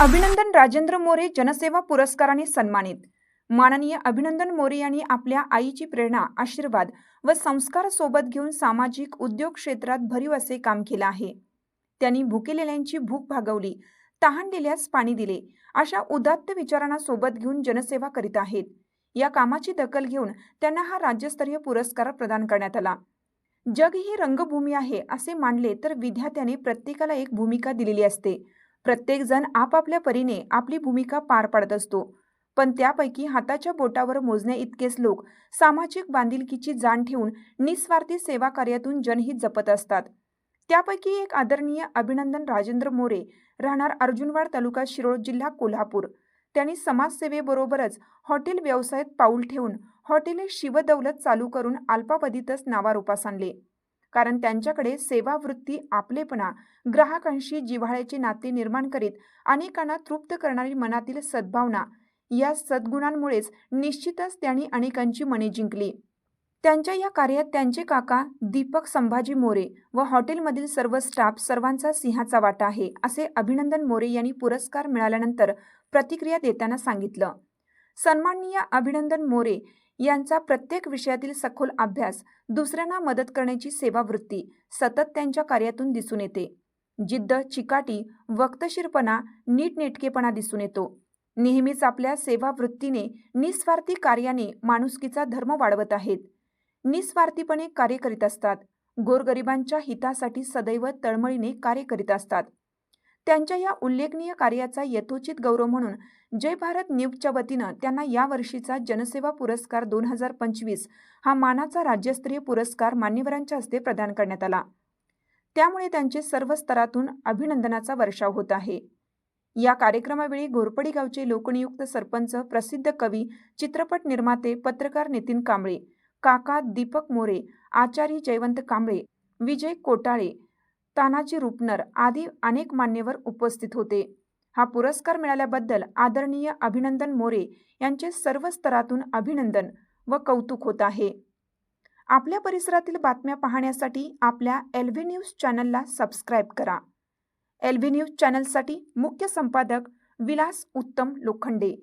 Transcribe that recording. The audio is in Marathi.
अभिनंदन राजेंद्र मोरे जनसेवा पुरस्काराने सन्मानित. माननीय अभिनंदन मोरे यांनी आपल्या आईची प्रेरणा आशीर्वाद व संस्कार सोबत घेऊन सामाजिक उद्योग क्षेत्रात भरीव असे काम केलं आहे. त्यांनी भुकेलेल्यांची भूक भागवली तहान दिल्यास पाणी दिले अशा उदात्त विचारांना सोबत घेऊन जनसेवा करीत आहेत. या कामाची दखल घेऊन त्यांना हा राज्यस्तरीय पुरस्कार प्रदान करण्यात आला. जग ही रंगभूमी आहे असे मानले तर विद्यार्थ्याने प्रत्येकाला एक भूमिका दिलेली असते. प्रत्येकजण आपापल्या परीने आपली भूमिका पार पाडत असतो. पण त्यापैकी हाताच्या बोटावर मोजण्या इतकेच लोक सामाजिक बांधिलकीची जाण ठेवून निस्वार्थी सेवा कार्यातून जनहित जपत असतात. त्यापैकी एक आदरणीय अभिनंदन राजेंद्र मोरे राहणार अर्जुनवाड तालुका शिरोळ जिल्हा कोल्हापूर. त्यांनी समाजसेवेबरोबरच हॉटेल व्यवसायात पाऊल ठेवून हॉटेले शिवदौलत चालू करून अल्पावधीतच नावारूपास आणले. कारण त्यांच्याकडे सेवावृत्ती आपलेपणा ग्राहकांशी जिव्हाळ्याचे नाते निर्माण करीत अनेकांना तृप्त करणारी मनातील सद्भावना या सद्गुणांमुळेच निश्चितच त्यांनी अनेकांची मने जिंकली. त्यांच्या या कार्यात त्यांचे काका दीपक संभाजी मोरे व हॉटेलमधील सर्व स्टाफ सर्वांचा सिंहाचा वाटा आहे असे अभिनंदन मोरे यांनी पुरस्कार मिळाल्यानंतर प्रतिक्रिया देताना सांगितलं. सन्माननीय अभिनंदन मोरे यांचा प्रत्येक विषयातील सखोल अभ्यास दुसऱ्यांना मदत करण्याची सेवावृत्ती सतत त्यांच्या कार्यातून दिसून येते. जिद्द चिकाटी वक्तशीरपणा नीटनेटकेपणा दिसून येतो. नेहमीच आपल्या सेवावृत्तीने निस्वार्थी कार्याने माणुसकीचा धर्म वाढवत आहेत. निस्वार्थीपणे कार्य करीत असतात. गोरगरिबांच्या हितासाठी सदैव तळमळीने कार्य करीत असतात. त्यांच्या या उल्लेखनीय कार्याचा यथोचित गौरव म्हणून जय भारत न्यूजच्या वतीनं त्यांना या वर्षीचा जनसेवा पुरस्कार दोन हजार पंचवीस हा मानाचा राज्यस्तरीय पुरस्कार मान्यवरांच्या हस्ते प्रदान करण्यात आला. त्यामुळे त्यांचे सर्व स्तरातून अभिनंदनाचा वर्षाव होत आहे. या कार्यक्रमावेळी घोरपडी गावचे लोकनियुक्त सरपंच प्रसिद्ध कवी चित्रपट निर्माते पत्रकार नितीन कांबळे काका दीपक मोरे आचारी जयवंत कांबळे विजय कोटाळे तानाजी रुपनर आदी अनेक मान्यवर उपस्थित होते. हा पुरस्कार मिळाल्याबद्दल आदरणीय अभिनंदन मोरे यांचे सर्व स्तरातून अभिनंदन व कौतुक होत आहे. आपल्या परिसरातील बातम्या पाहण्यासाठी आपल्या एल व्ही न्यूज चॅनलला सबस्क्राईब करा. एल व्ही न्यूज चॅनलसाठी मुख्य संपादक विलास उत्तम लोखंडे.